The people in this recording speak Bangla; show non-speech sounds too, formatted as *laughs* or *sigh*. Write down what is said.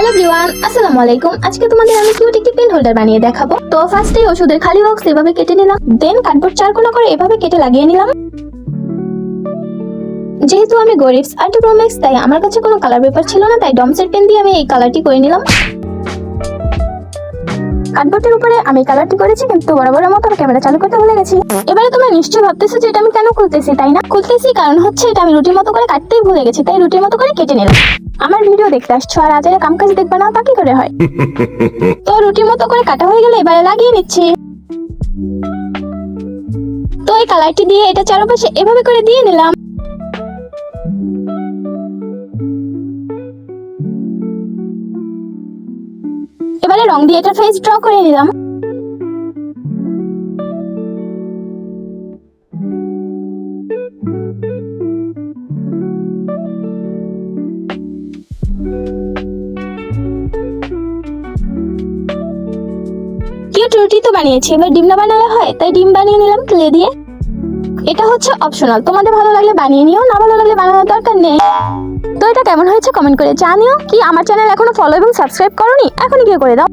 হ্যালো ভিওয়ান আসসালামু আলাইকুম। আজকে তোমাদের আমি কিউট একটি পেন হোল্ডার বানিয়ে দেখাবো। তো ফার্স্টে ওষুধের খালি বক্স এভাবে কেটে নিলাম। দেন কার্ডবোর্ড চারকোনা করে এভাবে কেটে লাগিয়ে নিলাম। যেহেতু আমি গরিবস আর্ট প্রোম্যাক্স তাই আমার কাছে কোনো কালার পেপার ছিল না, তাই ডমসের পেন দিয়ে আমি এই কালারটি করে নিলাম। কার্ডবোর্ডের উপরে আমি কালারটি করেছি কিন্তু বরাবরের মতো ক্যামেরা চালু করতে ভুলে গেছি। এবারে তোমরা নিশ্চয়ই ভাবতেছো যে এটা আমি কেন খুলতেছি তাই না? খুলতেছি কারণ হচ্ছে এটা আমি রুটির মতো করে কাটতেই ভুলে গেছি তাই রুটির মতো করে কেটে নিলাম। আমার ভিডিও দেখতে আসছো আর আজের কাম কাজ দেখবে না তা কি করে হয়? *laughs* তো রুটির মতো করে কাটা হয়ে গেলে এবারে লাগিয়ে নিচ্ছি। তো এই কালারটি দিয়ে এটা চারপাশে এভাবে করে দিয়ে নিলাম। এবারে রং দিয়ে একটা ফেস ড্র করে নিলাম। কিউট রুটি তো বানিয়েছি, এবার ডিম না বানালে হয়, তাই ডিম বানিয়ে নিলাম ক্লে দিয়ে। এটা হচ্ছে অপশনাল তোমাদের ভালো লাগলে বানিয়ে নিও, না ভালো লাগলে বানানোর দরকার নেই। তো এটা কেমন হয়েছে কমেন্ট করে জানিও। কি, আমার চ্যানেল এখনও ফলো এবং সাবস্ক্রাইব করোনি? এখনই গিয়ে করে দাও।